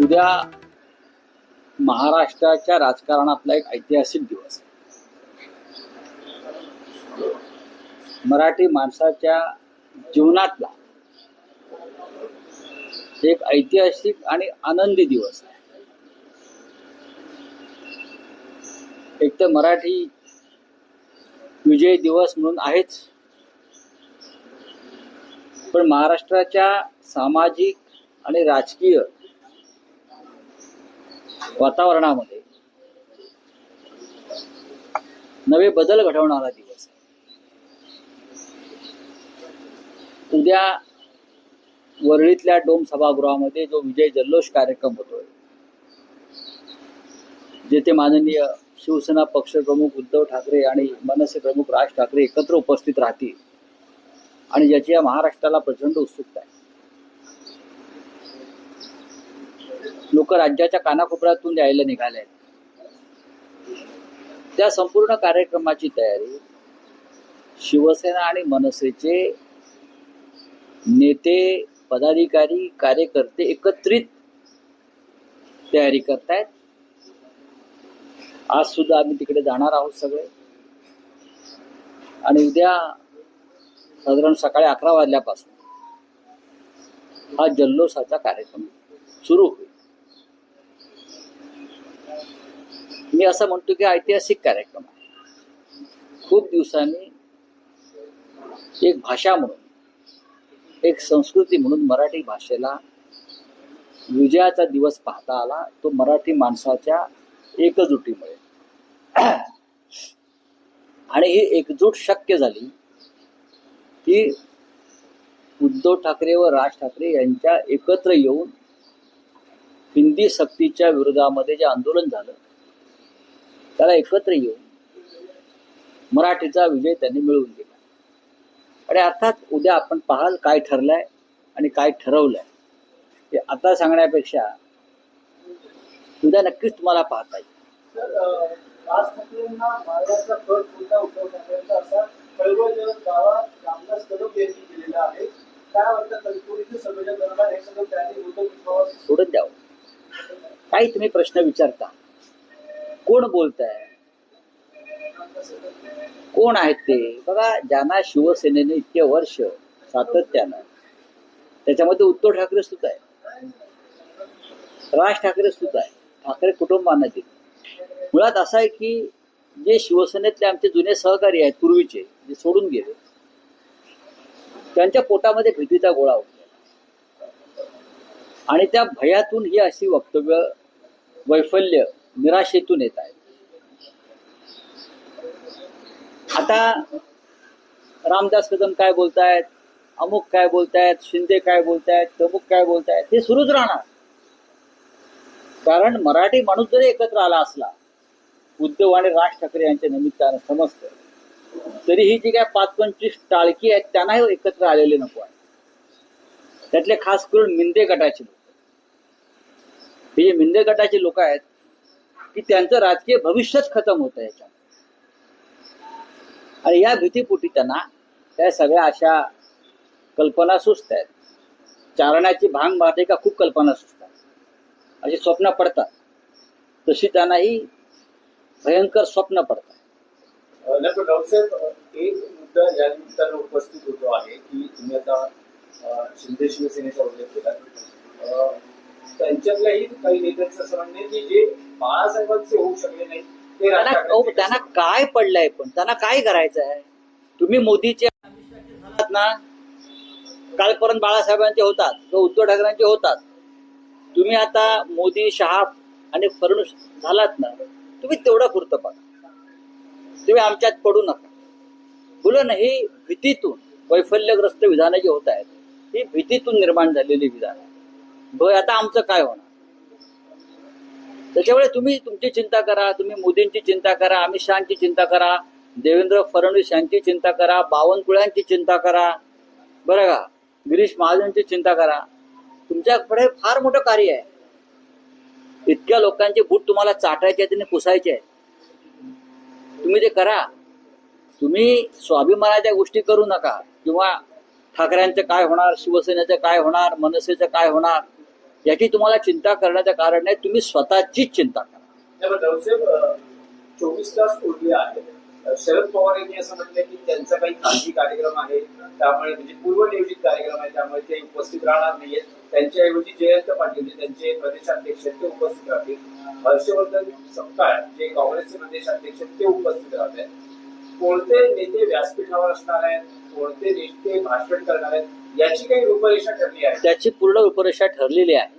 उद्या महाराष्ट्राच्या राजकारणातला एक ऐतिहासिक दिवस. आहे मराठी माणसाच्या जीवनातला एक ऐतिहासिक आणि आनंदी दिवस आहे. एक तर मराठी विजय दिवस म्हणून आहेच. पण महाराष्ट्राच्या सामाजिक आणि राजकीय वातावरणामध्ये. नवे बदल घडवणारा दिवस. आहे उद्या वरळीतल्या डोम सभागृहामध्ये जो विजय जल्लोष कार्यक्रम होतोय जेथे माननीय शिवसेना पक्षप्रमुख उद्धव ठाकरे आणि मनसे प्रमुख राज ठाकरे एकत्र उपस्थित राहतील आणि ज्याची या महाराष्ट्राला प्रचंड उत्सुकता आहे. लोक राज्याच्या कानाकोपऱ्यातून यायला निघाले आहेत त्या संपूर्ण कार्यक्रमाची तयारी शिवसेना आणि मनसेचे नेते पदाधिकारी कार्यकर्ते एकत्रित तयारी करतायत. आज सुद्धा आम्ही तिकडे जाणार आहोत सगळे. आणि उद्या साधारण सकाळी अकरा वाजल्यापासून हा जल्लोषाचा कार्यक्रम सुरू होईल. मी असं म्हणतो की ऐतिहासिक कार्यक्रम आहे. खूप दिवसांनी एक भाषा म्हणून एक संस्कृती म्हणून मराठी भाषेला विजयाचा दिवस पाहता आला तो मराठी माणसाच्या एकजुटीमुळे. आणि ही एकजूट शक्य झाली की उद्धव ठाकरे व राज ठाकरे यांच्या एकत्र येऊन हिंदी सक्तीच्या विरोधामध्ये जे आंदोलन झालं त्याला एकत्र येऊन मराठीचा विजय त्यांनी मिळवून दिला. आणि अर्थात उद्या आपण पाहाल काय ठरलंय आणि काय ठरवलंय हे आता सांगण्यापेक्षा उद्या नक्कीच तुम्हाला पाहता येईल. सोडून द्यावं हो. काही तुम्ही प्रश्न विचारता. कोण बोलताय? कोण आहेत ते? बघा ज्यांना शिवसेनेने इतके वर्ष सातत्यानं त्याच्यामध्ये उद्धव ठाकरे सुद्धा आहे राज ठाकरे सुद्धा आहे ठाकरे कुटुंबांना दिले. मुळात असं आहे की जे शिवसेनेतले आमचे जुने सहकारी आहेत पूर्वीचे जे सोडून गेले त्यांच्या पोटामध्ये भीतीचा गोळा होता आणि त्या भयातून ही अशी वक्तव्य वैफल्य निराशेतून येत आहेत. आता रामदास कदम काय बोलतायत? अमुक काय बोलतायत? शिंदे काय बोलतायत? तमुक काय बोलतायत? हे सुरूच राहणार. कारण मराठी माणूस जरी एकत्र आला असला उद्धव आणि राज ठाकरे यांच्या निमित्तानं समजतं तरी ही जी काय पाच पंचवीस टाळकी आहेत त्यांनाही एकत्र आलेले नको आहे त्यातले खास करून मिंदे गटाचे लोक. हे जे मिंदे गटाचे लोक आहेत की त्यांचं राजकीय भविष्यच खतम होतं याच्यात आणि या भीतीपोटी त्यांना त्या सगळ्या अशा कल्पना सुचत आहेत. चारण्याची भांग मारते का खूप कल्पना सुचतात. अशी स्वप्न पडतात. तशी त्यांनाही भयंकर स्वप्न पडतात. एक मुद्दा या निमित्तानं उपस्थित होतो आहे की तुम्ही आता शिंदे शिवसेनेचा उल्लेख केला. त्यांच्यातल्याही काही नेत्यांचं असं म्हणणं की जे बाळासाहेबांचे होऊ शकले नाही ते राज त्यांना काय पडलंय पण? त्यांना काय करायचं आहे तुम्ही मोदीचे ना? कालपर्यंत बाळासाहेबांचे होतात किंवा उद्धव ठाकरेंचे होतात. तुम्ही आता मोदी शहा आणि फडणवीस झालात ना तुम्ही तेवढं पुरतं बघा तुम्ही आमच्यात पडू नका. बोला ना ही भीतीतून वैफल्यग्रस्त विधानं जी होत आहेत ही भीतीतून निर्माण झालेली विधान आहे भय आता आमचं काय होणार? त्याच्यामुळे तुम्ही तुमची चिंता करा तुम्ही मोदींची चिंता करा अमित शहाची चिंता करा देवेंद्र फडणवीस यांची चिंता करा बावनकुळ्यांची चिंता करा. बरं का? गिरीश महाजनची चिंता करा. तुमच्याकडे फार मोठं कार्य आहे. इतक्या लोकांचे बूट तुम्हाला चाटायचे आहेत आणि पुसायचे आहेत. तुम्ही ते करा. तुम्ही स्वाभिमानाच्या गोष्टी करू नका. किंवा ठाकऱ्यांचं काय होणार शिवसेनेचं काय होणार मनसेचं काय होणार? याची तुम्हाला चिंता करण्याचं कारण नाही तुम्ही स्वतःचीच चिंता करा. चोवीस तास पूर्वी आहे शरद पवार यांनी असं म्हटलं की त्यांचा काही खासगी कार्यक्रम आहे. त्यामुळे म्हणजे पूर्वनियोजित कार्यक्रम आहे. त्यामुळे ते उपस्थित राहणार नाहीये त्यांच्याऐवजी जयंत पाटील त्यांचे प्रदेशाध्यक्ष ते उपस्थित राहतील. हर्षवर्धन सपकाळ जे काँग्रेसचे प्रदेशाध्यक्ष ते उपस्थित राहत आहेत कोणते नेते व्यासपीठावर असणार आहेत कोणते नेते भाषण करणार आहेत याची काही रूपरेषा ठरली आहे. त्याची पूर्ण रूपरेषा ठरलेली आहे.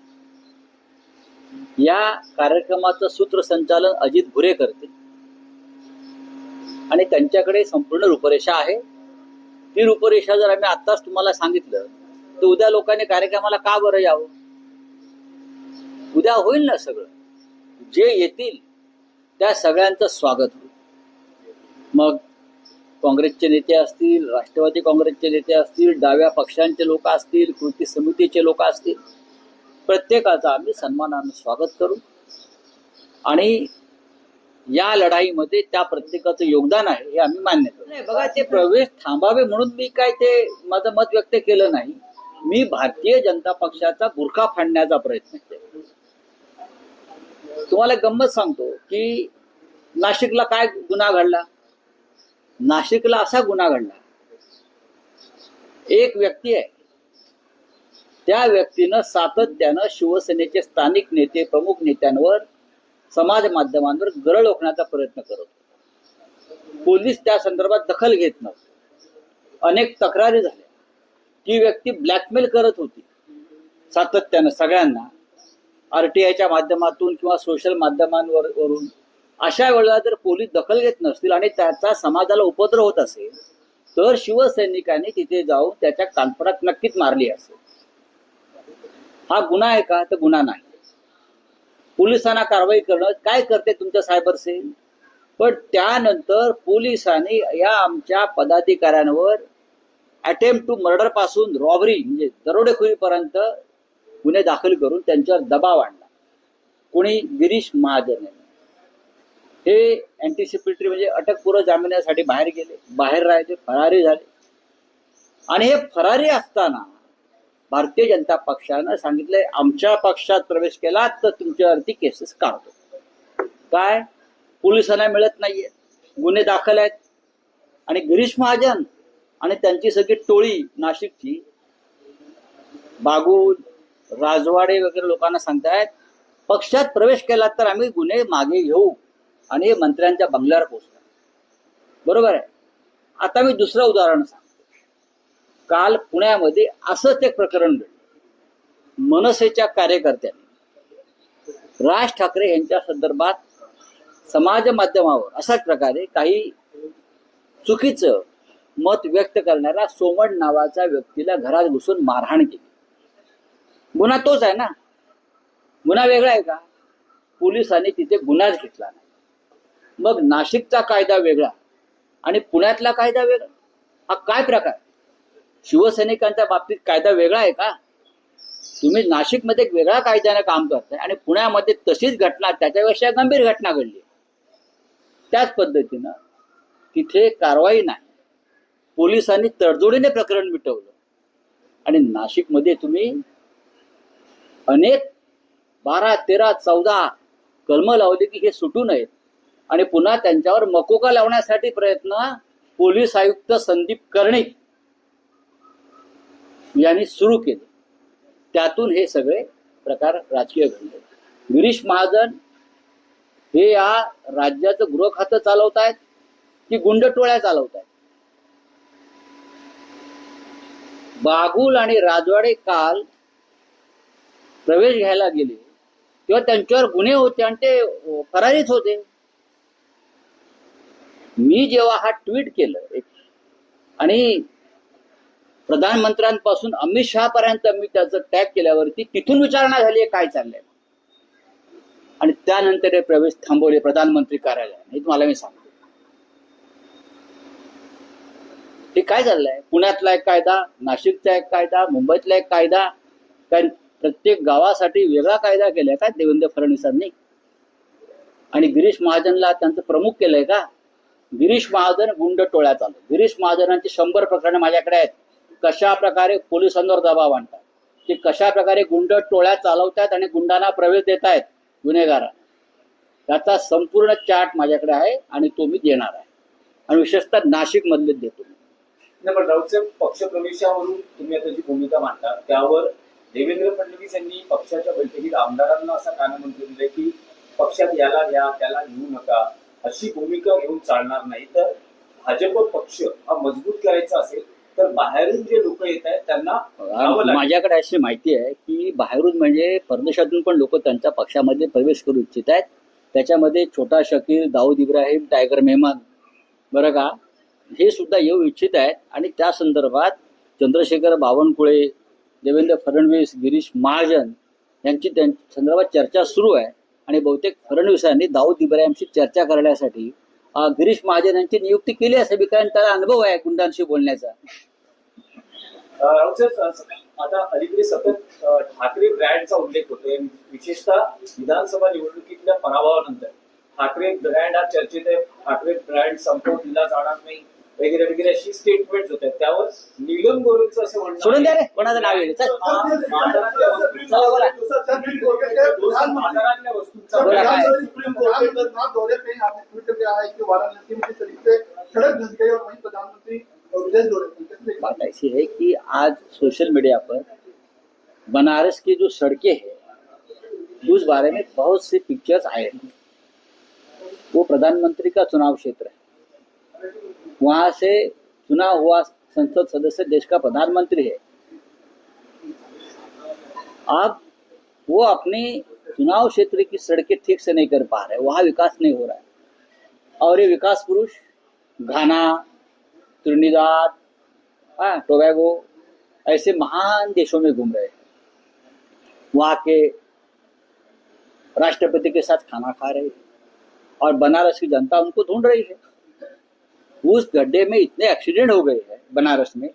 या कार्यक्रमाचं सूत्रसंचालन अजित भुरे करते आणि त्यांच्याकडे संपूर्ण रूपरेषा आहे. ती रूपरेषा जर आम्ही आत्ताच तुम्हाला सांगितलं तर उद्या लोकांनी कार्यक्रमाला का बरं यावं? उद्या होईल ना सगळं. जे येतील त्या सगळ्यांचं स्वागत होईल. मग काँग्रेसचे नेते असतील राष्ट्रवादी काँग्रेसचे नेते असतील डाव्या पक्षांचे लोक असतील कृती समितीचे लोक असतील प्रत्येकाचं आम्ही सन्मानानं स्वागत करू. आणि या लढाईमध्ये त्या प्रत्येकाचं योगदान आहे हे आम्ही मान्य करू नाही बघा ते प्रवेश थांबावे म्हणून मी काय ते माझं मत व्यक्त केलं नाही. मी भारतीय जनता पक्षाचा बुरखा फाडण्याचा प्रयत्न केला. तुम्हाला गंमत सांगतो की नाशिकला काय गुन्हा घडला? नाशिकला असा गुन्हा घडला. एक व्यक्ती आहे. त्या व्यक्तीनं सातत्यानं शिवसेनेचे स्थानिक नेते प्रमुख नेत्यांवर समाज माध्यमांवर गरळ ओकण्याचा प्रयत्न करत पोलीस त्या संदर्भात दखल घेत नव्हते. अनेक तक्रारी झाल्या. ती व्यक्ती ब्लॅकमेल करत होती. सातत्यानं सगळ्यांना आरटीआयच्या माध्यमातून किंवा सोशल माध्यमांवर वरून अशा वेळेला जर पोलीस दखल घेत नसतील आणि त्याचा समाजाला उपद्रव होत असेल तर शिवसैनिकांनी तिथे जाऊन त्याच्या कानपणात नक्कीच मारली असेल. हा गुन्हा आहे का? तर गुन्हा नाही. पोलिसांना कारवाई करणं काय करते तुमच्या सायबर सेल? पण त्यानंतर पोलिसांनी या आमच्या पदाधिकाऱ्यांवर अटेम्प्ट टू मर्डरपासून रॉबरी म्हणजे दरोडेखोरीपर्यंत गुन्हे दाखल करून त्यांच्यावर दबाव आणला. कोणी गिरीश महाजन यांनी हे अँटिसिपेटरी म्हणजे अटकपूर्व जामिनासाठी बाहेर गेले बाहेर राहिले फरारी झाले. आणि हे फरारी असताना भारतीय जनता पक्षानं सांगितलंय आमच्या पक्षात प्रवेश केला तर तुमच्यावरती केसेस काढतो. काय? पोलिसांना मिळत नाहीये. गुन्हे दाखल आहेत. आणि गिरीश महाजन आणि त्यांची सगळी टोळी नाशिकची बागुल राजवाडे वगैरे लोकांना सांगतायत पक्षात प्रवेश केला तर आम्ही गुन्हे मागे घेऊ. आणि हे मंत्र्यांच्या बंगल्यावर पोहोचतात बरोबर आहे? आता मी दुसरं उदाहरण सांगतो. काल पुण्यामध्ये असंच एक प्रकरण घडलं. मनसेच्या कार्यकर्त्यांनी राज ठाकरे यांच्या संदर्भात समाज माध्यमावर अशाच प्रकारे काही चुकीचं मत व्यक्त करणाऱ्या सोमण नावाच्या व्यक्तीला घरात घुसून मारहाण केली. गुन्हा तोच आहे ना? गुन्हा वेगळा आहे का? पोलिसांनी तिथे गुन्हाच घेतला नाही. मग नाशिकचा कायदा वेगळा आणि पुण्यातला कायदा वेगळा. हा काय प्रकार? शिवसैनिकांच्या बाबतीत कायदा वेगळा आहे का? तुम्ही नाशिकमध्ये एक वेगळ्या कायद्याने काम करताय आणि पुण्यामध्ये तशीच घटना त्याच्यापेक्षा गंभीर घटना घडली त्याच पद्धतीनं तिथे कारवाई नाही. पोलिसांनी तडजोडीने प्रकरण मिटवलं. आणि नाशिकमध्ये तुम्ही अनेक बारा तेरा चौदा कलमं लावली की हे सुटू नयेत. आणि पुन्हा त्यांच्यावर मकोका लावण्यासाठी प्रयत्न पोलीस आयुक्त संदीप कर्णिक यांनी सुरू केले. त्यातून हे सगळे प्रकार राजकीय घडले. गिरीश महाजन हे या राज्याचं गृह खातं चालवत आहेत की गुंडटोळ्या चालवत आहेत बागुल आणि राजवाडे काल प्रवेश घ्यायला गेले. तेव्हा त्यांच्यावर गुन्हे होते आणि ते फरारीच होते. मी जेव्हा हा ट्विट केलं एक आणि प्रधानमंत्र्यांपासून अमित शहा पर्यंत मी त्याचं टॅग केल्यावरती तिथून विचारणा झाली काय चाललंय. आणि त्यानंतर हे प्रवेश थांबवले प्रधानमंत्री कार्यालयाने. हे तुम्हाला मी सांगतो. हे काय चाललंय पुण्यातला एक कायदा नाशिकचा एक कायदा मुंबईतला एक कायदा काय प्रत्येक गावासाठी वेगळा कायदा केलाय का? देवेंद्र फडणवीसांनी. आणि गिरीश महाजनला त्यांचं प्रमुख केलंय का? गिरीश महाजन गुंड टोळ्या चालू गिरीश महाजनांची शंभर प्रकरणं माझ्याकडे आहेत. कशा प्रकारे पोलिसांवर दबाव आणतात? ते कशा प्रकारे गुंड टोळ्या चालवतात आणि गुंडांना प्रवेश देत आहेत गुन्हेगार त्याचा संपूर्ण चार्ट माझ्याकडे आहे आणि तो मी देणार आहे. आणि विशेषतः नाशिक मधले देतो. नाही पण पक्षप्रवेशावरून तुम्ही आता जी भूमिका मांडता त्यावर देवेंद्र फडणवीस यांनी पक्षाच्या बैठकीत आमदारांना असा कानमंत्र दिलं की पक्षात याला घ्या त्याला घेऊ नका. अशी भूमिका घेऊन चालणार नाही. तर भाजप पक्ष हा मजबूत करायचा असेल तर बाहेरून जे लोक येत आहेत त्यांना. माझ्याकडे अशी माहिती आहे की बाहेरून म्हणजे परदेशातून पण लोक त्यांच्या पक्षामध्ये प्रवेश करू इच्छित आहेत. त्याच्यामध्ये छोटा शकील दाऊद इब्राहिम टायगर मेहमान बरं का? हे सुद्धा येऊ इच्छित आहेत. आणि त्या संदर्भात चंद्रशेखर बावनकुळे देवेंद्र फडणवीस गिरीश महाजन यांची त्या संदर्भात चर्चा सुरू आहे. आणि बहुतेक फडणवीसांनी दाऊद इब्राहिमशी चर्चा करण्यासाठी गिरीश महाजन यांची नियुक्ती केली असावी कारण त्याला अनुभव आहे गुंडांशी बोलण्याचा. आता अलीकडे सतत ठाकरे ब्रँडचा उल्लेख होतोय. विशेषतः विधानसभा निवडणुकीतल्या पराभवानंतर ठाकरे ब्रँड हा चर्चेत आहे. ठाकरे ब्रँड संपवून दिला जाणार नाही. वगैरे वगैरे अशी स्टेटमेंट होत आहेत त्यावर नीलम गोरेंचं असं म्हणणं सोडून द्या रे कोणाचं नाव येईल चल. बाजारातल्या वस्तूंचा- चला बोला. बाजारातल्या वस्तूंचा बोला काय? सुप्रीम कोर्ट के खिलाफ दौरे पे आपने ट्वीट कर दिया है कि वाराणसी में जिस तरीके से सड़क धंस गई और वहीं प्रधानमंत्री विदेश दौरे पे कैसे देखते? बात ऐसी है कि आज सोशल मीडिया पर बनारस की जो सड़कें हैं उस बारे में बहुत से पिक्चर्स आए हैं वो प्रधानमंत्री का चुनाव क्षेत्र है वहाँ से चुना हुआ संसद सदस्य देश का प्रधानमंत्री है। अब वो अपने चुनाव क्षेत्र की सड़कें ठीक से नहीं कर पा रहे, वहाँ विकास नहीं हो रहा है। और ये विकास पुरुष, घाना, त्रिनिदाद हाँ टोबैगो, ऐसे महान देशों में घूम रहे हैं। वहाँ के राष्ट्रपति के साथ खाना खा रहे हैं और बनारस की जनता उनको ढूंढ रही है। उस गड्ढे में इतने एक्सीडेंट हो गए हैं, बनारस में,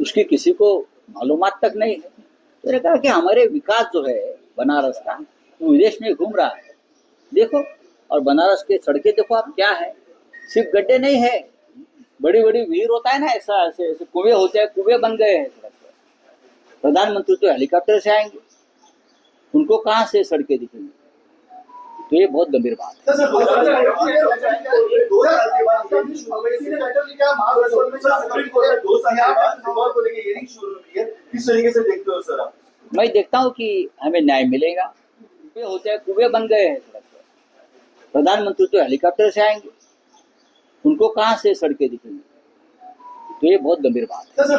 उसकी किसी को मालूम तक नहीं है। तो कहा कि हमारे विकास जो है बनारस का, वो विदेश में घूम रहा है। देखो, और बनारस के सड़कें देखो आप क्या है। सिर्फ़ गड्ढे नहीं है बड़ी बड़ी वीर होता है ना, ऐसा, ऐसे ऐसे कुएँ होते हैं, कुएँ बन गए हैं। प्रधानमंत्री तो हेलीकॉप्टर से आएँगे। उनको कहाँ से सड़कें दिखेंगी? तो ये बहुत गंभीर बात है। सर, सर, दो साल के बाद सर, अवैसी ने बैठक लिया महागठबंधन में सर, सुप्रीम कोर्ट ने दो साल के बाद चुनाव को लेके हियरिंग शुरू हुई है? किस तरीके से देखते हो सर आप? मैं देखता हूँ कि हमें न्याय मिलेगा। कुएं होते हैं कुएं बन गए हैं सड़क पर। प्रधानमंत्री तो हेलीकॉप्टर से आएंगे। उनको कहाँ से सड़कें दिखेंगी? तो ये बहुत गंभीर बात है सर, सर,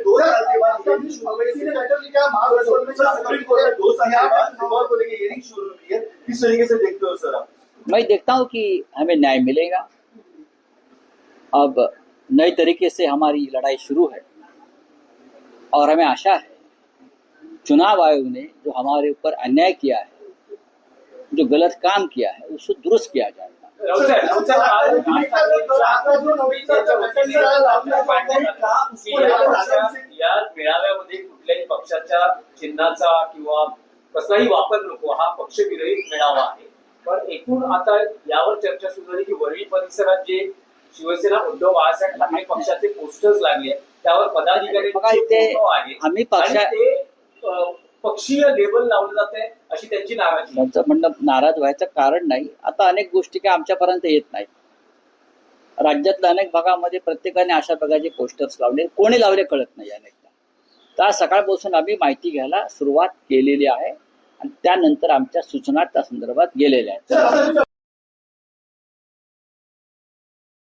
दो साल के बाद सर, अवैसी ने बैठक लिया महागठबंधन में सर, सुप्रीम कोर्ट ने दो साल के बाद चुनाव को लेके हियरिंग शुरू हुई है किस तरीके से देखते हो सर आप मैं देखता हूँ कि हमें न्याय मिलेगा अब नए तरीके से हमारी लड़ाई शुरू है और हमें आशा है चुनाव आयोग ने जो हमारे ऊपर अन्याय किया है जो गलत काम किया है उसको दुरुस्त किया जाएगा या मेळाव्यामध्ये कुठल्याही पक्षाच्या चिन्हाचा किंवा कसलाही वापर नको हा पक्षविरहित मेळावा आहे. पण एकूण आता यावर चर्चा सुरू झाली की वरळी परिसरात जे शिवसेना उद्धव बाळासाहेब ठाकरे पक्षाचे पोस्टर्स लागले त्यावर आहे. आम्ही पक्षा- पक्षीय लेबल लावलं जात आहे अशी त्यांची नाराजी. त्यांचं म्हणणं नाराज व्हायचं कारण नाही आता अनेक गोष्टी काय आमच्यापर्यंत येत नाहीत. राज्यातल्या अनेक भागामध्ये प्रत्येकाने अशा प्रकारचे पोस्टर्स लावले कोणी लावले कळत नाही अनेकदा. तर सकाळपासून आम्ही माहिती घ्यायला सुरुवात केलेली आहे आणि त्यानंतर आमच्या सूचना त्या संदर्भात गेलेल्या आहेत